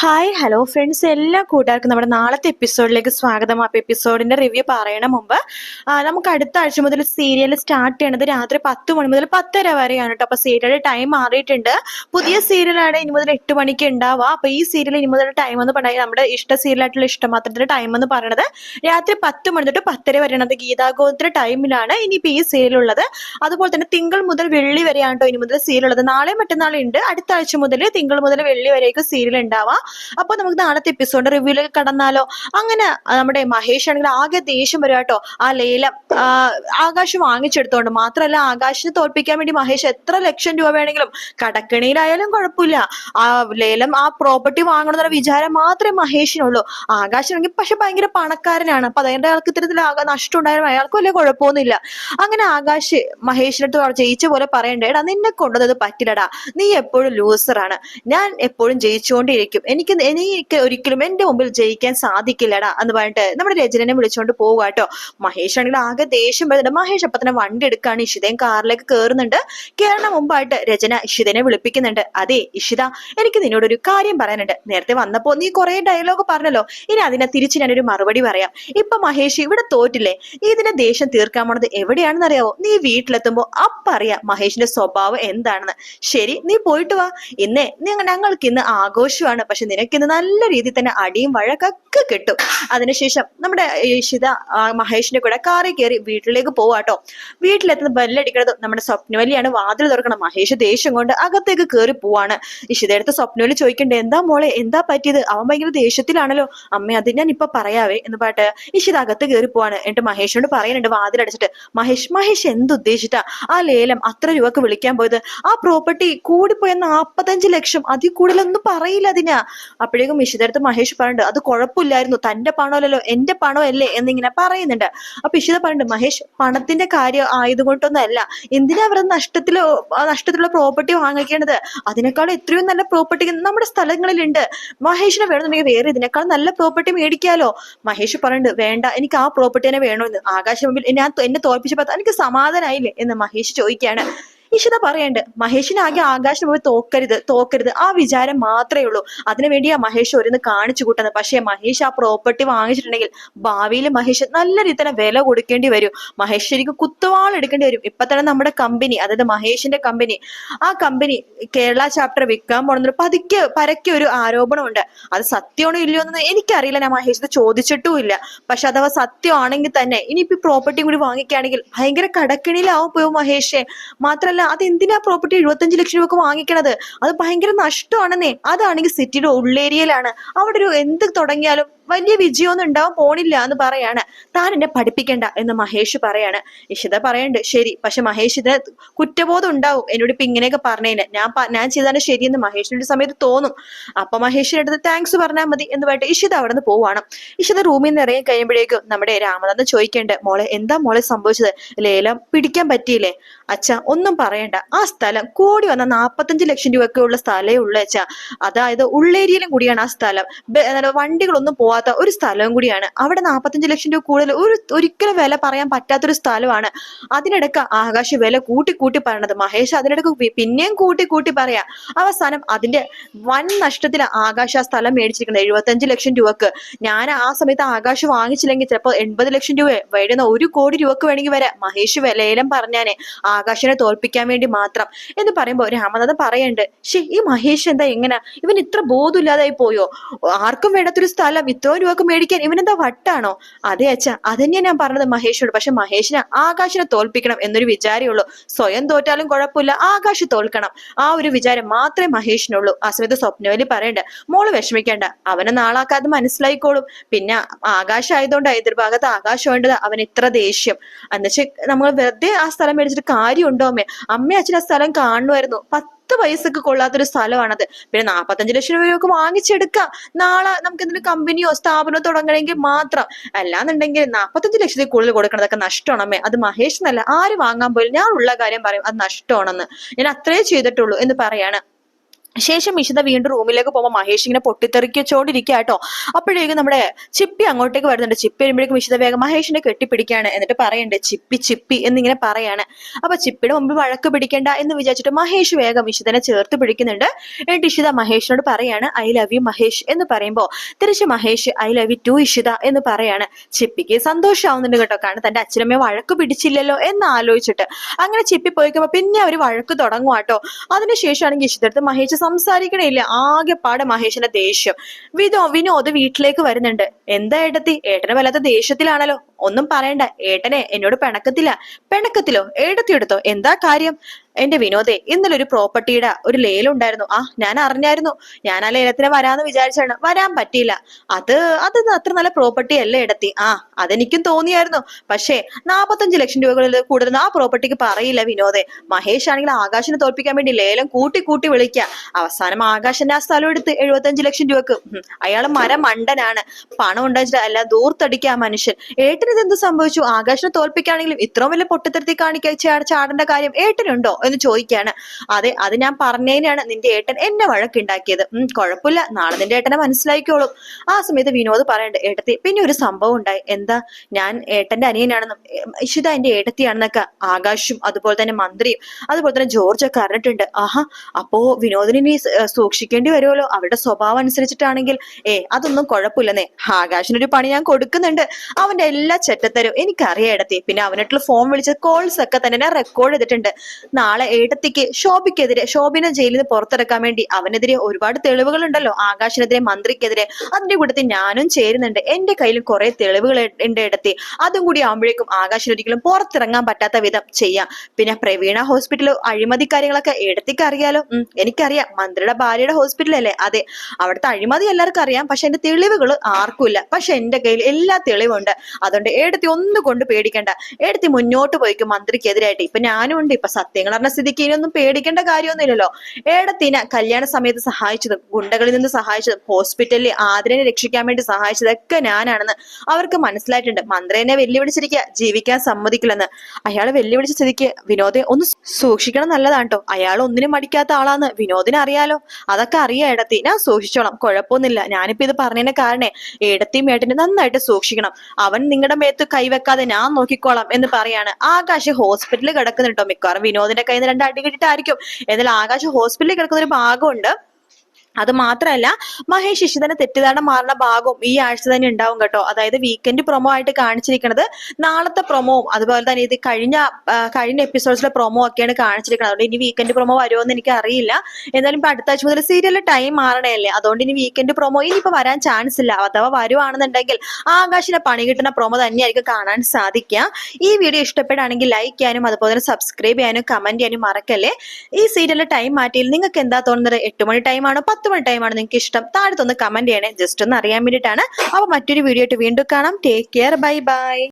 Hi hello friends എല്ലാ കൂട്ടുകാർക്കും നമ്മുടെ നാളത്തെ എപ്പിസോഡിലേക്ക് സ്വാഗതം. അപ്പോൾ എപ്പിസോഡിന്റെ റിവ്യൂ പറയണ മുമ്പ് നമുക്ക് അടുത്ത ആഴ്ച മുതൽ സീരിയൽ സ്റ്റാർട്ട് ചെയ്യണത് രാത്രി പത്ത് മണി മുതൽ പത്തര വരെയാണ് കേട്ടോ അപ്പോൾ സീരിയലിന്റെ ടൈം മാറിയിട്ടുണ്ട്. പുതിയ സീരിയലാണ് ഇനി മുതൽ എട്ട് മണിക്ക് ഉണ്ടാവുക അപ്പോൾ ഈ സീരിയൽ ഇനി മുതൽ ടൈം എന്ന് പറഞ്ഞാൽ നമ്മുടെ ഇഷ്ട സീരിയലായിട്ടുള്ള ഇഷ്ടമാത്രത്തിന്റെ ടൈം എന്ന് പറയുന്നത് രാത്രി പത്ത് മണി തൊട്ട് പത്തര വരെയാണ്. ഗീതാഗോത്ര ടൈമിലാണ് ഇനിയിപ്പോൾ ഈ സീരിയൽ ഉള്ളത്. അതുപോലെ തന്നെ തിങ്കൾ മുതൽ വെള്ളി വരെയാണ് കേട്ടോ ഇനി മുതൽ സീരിയൽ ഉള്ളത്. നാളെ മറ്റന്നാളുണ്ട് അടുത്ത ആഴ്ച മുതൽ തിങ്കൾ മുതൽ വെള്ളി വരെയൊക്കെ സീരിയൽ ഉണ്ടാവാം അപ്പൊ നമുക്ക് നാളത്തെ എപ്പിസോഡ് റിവ്യൂലേക്ക് കടന്നാലോ. അങ്ങനെ നമ്മുടെ മഹേഷ് ആണെങ്കിൽ ആകെ ദേഷ്യം വരും കേട്ടോ. ആ ലേലം ആകാശ് വാങ്ങിച്ചെടുത്തോണ്ട്. മാത്രമല്ല ആകാശിനെ തോൽപ്പിക്കാൻ വേണ്ടി മഹേഷ് എത്ര ലക്ഷം രൂപ വേണമെങ്കിലും കടക്കണിയിലായാലും കുഴപ്പമില്ല. ആ ലേലം ആ പ്രോപ്പർട്ടി വാങ്ങണമെന്നുള്ള വിചാരം മാത്രമേ മഹേഷിനുള്ളൂ. ആകാശാണെങ്കിൽ പക്ഷെ ഭയങ്കര പണക്കാരനാണ്. അപ്പൊ അതിന്റെ ആൾക്ക് ഇത്തരത്തിൽ നഷ്ടം ഉണ്ടായാലും അയാൾക്ക് വലിയ കുഴപ്പമൊന്നുമില്ല. അങ്ങനെ ആകാശ് മഹേഷിനടുത്ത് ജയിച്ച പോലെ പറയണ്ടേടാ നിന്നെ കൊണ്ടത് പറ്റില്ലടാ. നീ എപ്പോഴും ലൂസറാണ് ഞാൻ എപ്പോഴും ജയിച്ചുകൊണ്ടിരിക്കും എനിക്ക് എനിക്ക് ഒരിക്കലും എന്റെ മുമ്പിൽ ജയിക്കാൻ സാധിക്കില്ലടാ എന്ന് പറഞ്ഞിട്ട് നമ്മുടെ രചനനെ വിളിച്ചോണ്ട് പോവുക കേട്ടോ. മഹേഷ് ആണെങ്കിൽ ആകെ ദേഷ്യം വരുന്നുണ്ട്. മഹേഷ് അപ്പൊ തന്നെ വണ്ടി എടുക്കാണ്. ഇഷിതയും കാറിലേക്ക് കയറുന്നുണ്ട് കയറണ മുമ്പായിട്ട് രചന ഇഷിതനെ വിളിപ്പിക്കുന്നുണ്ട്. അതെ ഇഷിത എനിക്ക് നിന്നോട് ഒരു കാര്യം പറയാനുണ്ട്. നേരത്തെ വന്നപ്പോ നീ കുറെ ഡയലോഗ് പറഞ്ഞല്ലോ. ഇനി അതിനെ തിരിച്ച് ഞാനൊരു മറുപടി പറയാം. ഇപ്പൊ മഹേഷ് ഇവിടെ തോറ്റില്ലേ? ഇതിനെ ദേഷ്യം തീർക്കാൻ പോണത് എവിടെയാണെന്ന് അറിയാവോ നീ വീട്ടിലെത്തുമ്പോ അപ്പറിയാം മഹേഷിന്റെ സ്വഭാവം എന്താണെന്ന്. ശരി നീ പോയിട്ട് വാ. ഇന്നേ ഞങ്ങൾക്ക് ഇന്ന് ആഘോഷമാണ്. പക്ഷെ നിനക്ക് ഇന്ന് നല്ല രീതിയിൽ തന്നെ അടിയും വഴക്കൊക്കെ കിട്ടും. അതിനുശേഷം നമ്മുടെ ഇഷിത മഹേഷിന്റെ കൂടെ കാറിൽ കയറി വീട്ടിലേക്ക് പോവാട്ടോ വീട്ടിലെത്തുന്ന ബെല്ലടിക്കണത് നമ്മുടെ സ്വപ്നവലിയാണ് വാതിൽ തുറക്കണം. മഹേഷ് ദേഷ്യം കൊണ്ട് അകത്തേക്ക് കയറി പോവാണ്. ഇഷിതടുത്ത് സ്വപ്നവലി ചോദിക്കണ്ടേ എന്താ മോളെ എന്താ പറ്റിയത്? അവൻ ഭയങ്കര ദേഷ്യത്തിലാണല്ലോ. അമ്മ അത് ഞാൻ ഇപ്പൊ പറയാവേ എന്ന് പാട്ട് ഇഷിത അകത്ത് കയറി പോവാണ്. എന്നിട്ട് മഹേഷിനോട് പറയുന്നുണ്ട് വാതിൽ അടച്ചിട്ട് മഹേഷ് മഹേഷ് എന്തുദ്ദേശിച്ചിട്ടാ ആ ലേലം അത്ര രൂപക്ക് വിളിക്കാൻ പോയത്? ആ പ്രോപ്പർട്ടി കൂടിപ്പോയ നാപ്പത്തഞ്ച് ലക്ഷം അതിൽ കൂടുതലൊന്നും പറയില്ല അതിനാ. അപ്പോഴേക്കും ഇഷിതടുത്ത് മഹേഷ് പറയുന്നുണ്ട് അത് കുഴപ്പമില്ലായിരുന്നു തന്റെ പണമല്ലല്ലോ എന്റെ പണമല്ലേ? എന്നിങ്ങനെ പറയുന്നുണ്ട്. അപ്പൊ ഇഷിത പറയുന്നുണ്ട് മഹേഷ് പണത്തിന്റെ കാര്യം ആയതുകൊണ്ടൊന്നും അല്ല എന്തിനാ അവർ നഷ്ടത്തിലോ നഷ്ടത്തിലുള്ള പ്രോപ്പർട്ടി വാങ്ങിക്കേണ്ടത്? അതിനേക്കാൾ എത്രയോ നല്ല പ്രോപ്പർട്ടി നമ്മുടെ സ്ഥലങ്ങളിലുണ്ട്. മഹേഷിനെ വേണമെന്നുണ്ടെങ്കിൽ വേറെ ഇതിനേക്കാൾ നല്ല പ്രോപ്പർട്ടി മേടിക്കാലോ. മഹേഷ് പറയുന്നുണ്ട് വേണ്ട എനിക്ക് ആ പ്രോപ്പർട്ടി തന്നെ വേണമെന്ന് ആകാശ മുമ്പിൽ ഞാൻ എന്നെ തോൽപ്പിച്ചപ്പോ എനിക്ക് സമാധാനായില്ലേ എന്ന് മഹേഷ് ചോദിക്കാണ് ഇഷിത പറയണ്ട് മഹേഷിന് ആകെ ആകാശം പോയി തോക്കരുത് തോക്കരുത്. ആ വിചാരം മാത്രമേ ഉള്ളൂ. അതിനുവേണ്ടി ആ മഹേഷ് ഒരുന്ന് കാണിച്ചു കൂട്ടുന്നത്. പക്ഷേ മഹേഷ് ആ പ്രോപ്പർട്ടി വാങ്ങിച്ചിട്ടുണ്ടെങ്കിൽ ഭാവിയിൽ മഹേഷ് നല്ല രീതി തന്നെ വില കൊടുക്കേണ്ടി വരും. മഹേഷ് ശരിക്കും കുത്തുവാൾ എടുക്കേണ്ടി വരും. ഇപ്പൊ തന്നെ നമ്മുടെ കമ്പനി അതായത് മഹേഷിന്റെ കമ്പനി ആ കമ്പനി കേരള ചാപ്റ്റർ വിൽക്കാൻ പോണെന്നൊരു പതുക്കെ പരക്കെ ഒരു ആരോപണമുണ്ട്. അത് സത്യമാണോ ഇല്ലയോ എന്ന് എനിക്കറിയില്ല. ഞാൻ മഹേഷിനെ ചോദിച്ചിട്ടും ഇല്ല. പക്ഷെ അഥവാ സത്യമാണെങ്കിൽ തന്നെ ഇനി ഇനിയിപ്പോ പ്രോപ്പർട്ടി കൂടി വാങ്ങിക്കുകയാണെങ്കിൽ ഭയങ്കര കടക്കിണിയിലാവും പോയോ മഹേഷേ. മാത്രല്ല അത് എന്തിനാ പ്രോപ്പർട്ടി എഴുപത്തഞ്ച് ലക്ഷം രൂപക്ക് വാങ്ങിക്കണത്? അത് ഭയങ്കര നഷ്ടമാണെന്നേ. അതാണെങ്കിൽ സിറ്റിയുടെ ഉള്ളേരിയയിലാണ്. അവിടെ ഒരു എന്ത് തുടങ്ങിയാലും വലിയ വിജയമൊന്നും ഉണ്ടാവാൻ പോണില്ല എന്ന് പറയാണ്. താൻ എന്നെ പഠിപ്പിക്കണ്ട എന്ന് മഹേഷ് പറയാണ്. ഇഷിത പറയണ്ട് ശരി പക്ഷെ മഹേഷ് ഇതിന് കുറ്റബോധം ഉണ്ടാവും. എന്നോട് ഇപ്പൊ ഇങ്ങനെയൊക്കെ പറഞ്ഞതിന് ഞാൻ ഞാൻ ചെയ്താണ് ശരിയെന്ന് മഹേഷിന്റെ സമയത്ത് തോന്നും. അപ്പൊ മഹേഷിന്റെ അടുത്ത് താങ്ക്സ് പറഞ്ഞാൽ മതി എന്ന് പറഞ്ഞിട്ട് ഇഷിത അവിടെ നിന്ന് പോവാണ്. ഇഷിത റൂമിൽ നിന്ന് ഇറങ്ങി കഴിയുമ്പോഴേക്കും നമ്മുടെ രാമനാഥൻ ചോദിക്കേണ്ട മോളെ എന്താ മോളെ സംഭവിച്ചത്? ലേലം പിടിക്കാൻ പറ്റിയില്ലേ? അച്ഛ ഒന്നും പറയണ്ട. ആ സ്ഥലം കൂടി വന്ന നാപ്പത്തഞ്ച് ലക്ഷം രൂപയൊക്കെ ഉള്ള സ്ഥലമേ ഉള്ളൂ അച്ഛ. അതായത് ഉള്ളേരിയയിലും കൂടിയാണ് ആ സ്ഥലം. വണ്ടികളൊന്നും പോവാ പോവാത്ത ഒരു സ്ഥലവും കൂടിയാണ്. അവിടെ നാൽപ്പത്തഞ്ച് ലക്ഷം രൂപ കൂടുതൽ ഒരു ഒരിക്കലും വില പറയാൻ പറ്റാത്തൊരു സ്ഥലമാണ്. അതിനിടക്ക് ആകാശ് വില കൂട്ടി കൂട്ടി പറയണത് മഹേഷ് അതിനിടക്ക് പിന്നെയും കൂട്ടി കൂട്ടി പറയാ. അവസാനം അതിന്റെ വൻ നഷ്ടത്തിൽ ആകാശ് ആ സ്ഥലം മേടിച്ചിരിക്കുന്നത്. എഴുപത്തഞ്ച് ലക്ഷം രൂപക്ക്. ഞാൻ ആ സമയത്ത് ആകാശ് വാങ്ങിച്ചില്ലെങ്കിൽ ചിലപ്പോൾ എൺപത് ലക്ഷം രൂപ വരുന്ന ഒരു കോടി രൂപക്ക് വേണമെങ്കിൽ വരാം. മഹേഷ് വിലയിലും പറഞ്ഞാനെ. ആകാശിനെ തോൽപ്പിക്കാൻ വേണ്ടി മാത്രം. എന്ന് പറയുമ്പോൾ രാമനാഥൻ പറയണ്ട്. ശേ ഈ മഹേഷ് എന്താ എങ്ങനെ ഇവൻ ഇത്ര ബോധമില്ലാതായി പോയോ? ആർക്കും വേണ്ടാത്തൊരു സ്ഥലം. ഇത്രയും രൂപക്ക് മേടിക്കാൻ? ഇവനെന്താ വട്ടാണോ? അതെ അച്ഛ അതന്നെയാ ഞാൻ പറഞ്ഞത് മഹേഷിനോട്. പക്ഷെ മഹേഷിനെ ആകാശിനെ തോൽപ്പിക്കണം എന്നൊരു വിചാരമേ ഉള്ളൂ. സ്വയം തോറ്റാലും കുഴപ്പമില്ല ആകാശ് തോൽക്കണം. ആ ഒരു വിചാരം മാത്രമേ മഹേഷിനുള്ളൂ. ആ സമയത്ത് സ്വപ്നവലി പറയണ്ട മോൾ വിഷമിക്കേണ്ട അവനെ നാളാക്കാതെ മനസ്സിലായിക്കോളും. പിന്നെ ആകാശം ആയതുകൊണ്ട് എതിർഭാഗത്ത് ആകാശം വേണ്ടത് അവൻ ഇത്ര ദേഷ്യം. എന്നുവെച്ചാൽ നമ്മൾ വെറുതെ ആ സ്ഥലം മേടിച്ചിട്ട് കാര്യമുണ്ടോ അമ്മേ? അമ്മ അച്ഛൻ ആ സ്ഥലം കാണുമായിരുന്നു. പത്ത് പൈസക്ക് കൊള്ളാത്തൊരു സ്ഥലമാണത്. പിന്നെ നാപ്പത്തഞ്ച് ലക്ഷം രൂപയൊക്കെ വാങ്ങിച്ചെടുക്കാം. നാളെ നമുക്ക് എന്തെങ്കിലും കമ്പനിയോ സ്ഥാപനമോ തുടങ്ങണമെങ്കിൽ മാത്രം. അല്ലാന്നുണ്ടെങ്കിൽ നാപ്പത്തഞ്ച് ലക്ഷത്തിൽ കൂടുതൽ കൊടുക്കണതൊക്കെ നഷ്ടമാണമ്മേ അത് മഹേഷ് എന്നല്ല ആര് വാങ്ങാൻ പോലും ഞാൻ ഉള്ള കാര്യം പറയും അത് നഷ്ടമാണെന്ന്. ഞാൻ അത്രേ ചെയ്തിട്ടുള്ളൂ എന്ന് പറയാണ്. ശേഷം ഇഷിത വീണ്ടും റൂമിലേക്ക് പോകുമ്പോൾ മഹേഷ് ഇങ്ങനെ പൊട്ടിത്തെറിക്കച്ചോണ്ടിരിക്കുക കേട്ടോ അപ്പോഴേക്കും നമ്മുടെ ചിപ്പി അങ്ങോട്ടേക്ക് വരുന്നുണ്ട്. ചിപ്പി വരുമ്പോഴേക്കും ഇഷിത വേഗം മഹേഷിനെ കെട്ടിപ്പിടിക്കുകയാണ്. എന്നിട്ട് പറയണ്ടേ ചിപ്പി ചിപ്പി എന്നിങ്ങനെ പറയാണ്. അപ്പൊ ചിപ്പിയുടെ മുമ്പിൽ വഴക്ക് പിടിക്കണ്ട എന്ന് വിചാരിച്ചിട്ട് മഹേഷ് വേഗം ഇഷിതനെ ചേർത്ത് പിടിക്കുന്നുണ്ട്. എന്നിട്ട് ഇഷിത മഹേഷിനോട് പറയാണ് ഐ ലവ് യു മഹേഷ് എന്ന് പറയുമ്പോൾ തിരിച്ച് Mahesh I love you too Ishita എന്ന് പറയാണ്. ചിപ്പിക്ക് സന്തോഷമാവുന്നുണ്ട് കേട്ടോ. കാരണം തന്റെ അച്ഛനമ്മയെ വഴക്ക് പിടിച്ചില്ലല്ലോ എന്ന് ആലോചിച്ചിട്ട്. അങ്ങനെ ചിപ്പി പോയിക്കുമ്പോ പിന്നെ അവർ വഴക്ക് തുടങ്ങും കേട്ടോ അതിനുശേഷമാണെങ്കിൽ ഇഷിതടുത്ത് മഹേഷ് സംസാരിക്കണില്ല ആകെപ്പാടെ മഹേഷിന്റെ ദേഷ്യം. വിനോ വിനോദ് വീട്ടിലേക്ക് വരുന്നുണ്ട്. എന്താ ഏട്ടത്തി? ഏട്ടന് വല്ലാത്ത ദേഷ്യത്തിലാണല്ലോ. ഒന്നും പറയണ്ട. ഏട്ടനെ എന്നോട് പിണക്കത്തില്ല. പിണക്കത്തിലോ? ഏട്ടത്തി എടുത്തോ? എന്താ കാര്യം? എന്റെ വിനോദേ ഇന്നലെ ഒരു പ്രോപ്പർട്ടിയുടെ ഒരു ലേലം ഉണ്ടായിരുന്നു. ആ ഞാൻ അറിഞ്ഞായിരുന്നു. ഞാൻ ആ ലേലത്തിന് വരാന്ന് വിചാരിച്ചാണ്. വരാൻ പറ്റിയില്ല. അത് അത് അത്ര നല്ല പ്രോപ്പർട്ടി അല്ലേ ഇടത്തി ആ അതെനിക്കും തോന്നിയായിരുന്നു. പക്ഷേ നാപ്പത്തഞ്ച് ലക്ഷം രൂപകളിൽ കൂടുതൽ ആ പ്രോപ്പർട്ടിക്ക് പറയില്ല വിനോദേ. മഹേഷ് ആണെങ്കിൽ ആകാശിനെ തോൽപ്പിക്കാൻ വേണ്ടി ലേലം കൂട്ടി കൂട്ടി വിളിക്കുക അവസാനം ആകാശന്റെ ആ സ്ഥലം എടുത്ത് എഴുപത്തഞ്ച് ലക്ഷം രൂപക്ക്. അയാൾ മര മണ്ടനാണ് പണം ഉണ്ടായിട്ട് അല്ല ദൂർത്തടിക്കുക മനുഷ്യൻ. ഏട്ടന് ഇതെന്ത് സംഭവിച്ചു? ആകാശിനെ തോൽപ്പിക്കുകയാണെങ്കിലും ഇത്രയും വലിയ പൊട്ടിത്തെറുത്തി കാണിക്കാൻ ചാടേണ്ട കാര്യം ഏട്ടനുണ്ടോ? എന്ന് ചോദിക്കാണ്. അതെ അത് ഞാൻ പറഞ്ഞതിനാണ് നിന്റെ ഏട്ടൻ എന്നെ വഴക്കുണ്ടാക്കിയത്. ഉം കുഴപ്പമില്ല. നാളെ നിന്റെ ഏട്ടനെ മനസ്സിലാക്കിക്കോളും. ആ സമയത്ത് വിനോദ് പറയണ്ട് ഏട്ടത്തി പിന്നെ ഒരു സംഭവം ഉണ്ടായി. എന്താ? ഞാൻ ഏട്ടന്റെ അനിയനാണെന്നും ഇഷിത എന്റെ ഏട്ടത്തിയാണെന്നൊക്കെ ആകാശും അതുപോലെ തന്നെ മന്ത്രിയും അതുപോലെ തന്നെ ജോർജ് ഒക്കെ അറിഞ്ഞിട്ടുണ്ട്. ആഹാ അപ്പോ വിനോദിനി സൂക്ഷിക്കേണ്ടി വരുമല്ലോ. അവരുടെ സ്വഭാവം അനുസരിച്ചിട്ടാണെങ്കിൽ ഏ അതൊന്നും കുഴപ്പമില്ലെന്നേ. ആകാശിനൊരു പണി ഞാൻ കൊടുക്കുന്നുണ്ട്. അവന്റെ എല്ലാ ചെറ്റത്തരും എനിക്കറിയാം ഇടത്തി പിന്നെ അവനായിട്ടുള്ള ഫോൺ വിളിച്ച കോൾസ് ഒക്കെ തന്നെ ഞാൻ റെക്കോർഡ് ചെയ്തിട്ടുണ്ട്. നാളെ ഏട്ടത്തിക്ക് ശോഭിക്കെതിരെ ശോഭിനെ ജയിലിൽ നിന്ന് പുറത്തിറക്കാൻ വേണ്ടി അവനെതിരെ ഒരുപാട് തെളിവുകൾ ഉണ്ടല്ലോ ആകാശിനെതിരെ മന്ത്രിക്കെതിരെ. അതിന്റെ കൂട്ടത്തിൽ ഞാനും ചേരുന്നുണ്ട്. എന്റെ കയ്യിൽ കുറെ തെളിവുകൾ ഉണ്ട് എടുത്തി അതും കൂടി ആകുമ്പോഴേക്കും ആകാശിന് ഒരിക്കലും പുറത്തിറങ്ങാൻ പറ്റാത്ത വിധം ചെയ്യാം. പിന്നെ പ്രവീണ ഹോസ്പിറ്റലിൽ അഴിമതി കാര്യങ്ങളൊക്കെ ഏടത്തിക്ക് അറിയാലോ. എനിക്കറിയാം. മന്ത്രിയുടെ ഭാര്യയുടെ ഹോസ്പിറ്റലല്ലേ അതെ. അവിടുത്തെ അഴിമതി എല്ലാവർക്കും അറിയാം. പക്ഷെ എന്റെ തെളിവുകൾ ആർക്കുമില്ല പക്ഷെ എന്റെ കയ്യിൽ എല്ലാ തെളിവുണ്ട്. അതുകൊണ്ട് ഏടത്തി ഒന്നും കൊണ്ട് പേടിക്കണ്ട. ഏടത്തി മുന്നോട്ട് പോയിക്കും മന്ത്രിക്കെതിരായിട്ട്. ഇപ്പൊ ഞാനും ഉണ്ട്. ഇപ്പൊ സത്യങ്ങൾ അറിഞ്ഞ സ്ഥിതിക്ക് ഇനിയൊന്നും പേടിക്കേണ്ട കാര്യമൊന്നുമില്ലല്ലോ. ഏടത്തിനെ കല്യാണ സമയത്ത് സഹായിച്ചതും ഗുണ്ടകളിൽ നിന്ന് സഹായിച്ചതും ഹോസ്പിറ്റലിൽ ആതിരനെ രക്ഷിക്കാൻ വേണ്ടി സഹായിച്ചതൊക്കെ ഞാനാണെന്ന് അവർക്ക് മനസ്സിലായിട്ടുണ്ട്. മന്ത്രി എന്നെ വെല്ലുവിളിച്ചിരിക്കുക. ജീവിക്കാൻ സമ്മതിക്കില്ലെന്ന്. അയാൾ വെല്ലുവിളിച്ച സ്ഥിതിക്ക് വിനോദെ ഒന്ന് സൂക്ഷിക്കണം നല്ലതാണ് കേട്ടോ അയാൾ ഒന്നിനും മടിക്കാത്ത ആളാന്ന് വിനോദിന് അറിയാലോ. അതൊക്കെ അറിയാം ഏടത്തി ഞാൻ സൂക്ഷിച്ചോളാം. കുഴപ്പമൊന്നുമില്ല. ഞാനിപ്പോ ഇത് പറഞ്ഞതിന് കാരണേ ഏടത്തിയും ഏട്ടനെ നന്നായിട്ട് സൂക്ഷിക്കണം. അവൻ നിങ്ങളുടെ മേത്ത് കൈവെക്കാതെ ഞാൻ നോക്കിക്കോളാം എന്ന് പറയാണ്. ആകാശ് ഹോസ്പിറ്റലിൽ കിടക്കുന്നുണ്ടോ മിക്കവാറും വിനോദിന്റെ കയ്യിൽ നിന്ന് രണ്ട് അടി കിട്ടിയിട്ടായിരിക്കും. എന്നാൽ ആകാശ് ഹോസ്പിറ്റലിൽ കിടക്കുന്ന ഒരു ഭാഗമുണ്ട്. അത് മാത്രമല്ല മഹേഷ് ശിശുധന തെറ്റിദ്ധാരണ മാറുന്ന ഭാഗവും ഈ ആഴ്ച തന്നെ ഉണ്ടാവും കേട്ടോ. അതായത് വീക്കെൻഡ് പ്രൊമോ ആയിട്ട് കാണിച്ചിരിക്കുന്നത് നാളത്തെ പ്രൊമോവും അതുപോലെ തന്നെ ഇത് കഴിഞ്ഞ കഴിഞ്ഞ എപ്പിസോഡ്സിലെ പ്രൊമോ ഒക്കെയാണ് കാണിച്ചിരിക്കുന്നത് അതുകൊണ്ട് ഇനി വീക്കെൻഡ് പ്രൊമോ വരുമോ എന്ന് എനിക്ക് അറിയില്ല. എന്തായാലും ഇപ്പൊ അടുത്ത ആഴ്ച മുതൽ സീരിയലിൽ ടൈം മാറണല്ലേ അതുകൊണ്ട് ഇനി വീക്കെൻഡ് പ്രൊമോ ഇനി ഇപ്പൊ വരാൻ ചാൻസ് ഇല്ല. അഥവാ വരുവാണെന്നുണ്ടെങ്കിൽ ആകാശിനെ പണി കിട്ടുന്ന പ്രൊമോ തന്നെയായിരിക്കും കാണാൻ സാധിക്കുക. ഈ വീഡിയോ ഇഷ്ടപ്പെടുകയാണെങ്കിൽ ലൈക്ക് ചെയ്യാനും അതുപോലെ തന്നെ സബ്സ്ക്രൈബ് ചെയ്യാനും കമന്റ് ചെയ്യാനും മറക്കല്ലേ. ഈ സീരിയലിലെ ടൈം മാറ്റിയിൽ നിങ്ങൾക്ക് എന്താ തോന്നുന്നത്? എട്ട് മണി ടൈമാണോ പത്ത് മണി ടൈമാണ് നിങ്ങൾക്ക് ഇഷ്ടം. താഴത്തൊന്ന് കമന്റ് ചെയ്യണേ. ജസ്റ്റ് ഒന്ന് അറിയാൻ വേണ്ടിയിട്ടാണ്. അപ്പൊ മറ്റൊരു വീഡിയോ ആയിട്ട് വീണ്ടും കാണാം. Take care bye bye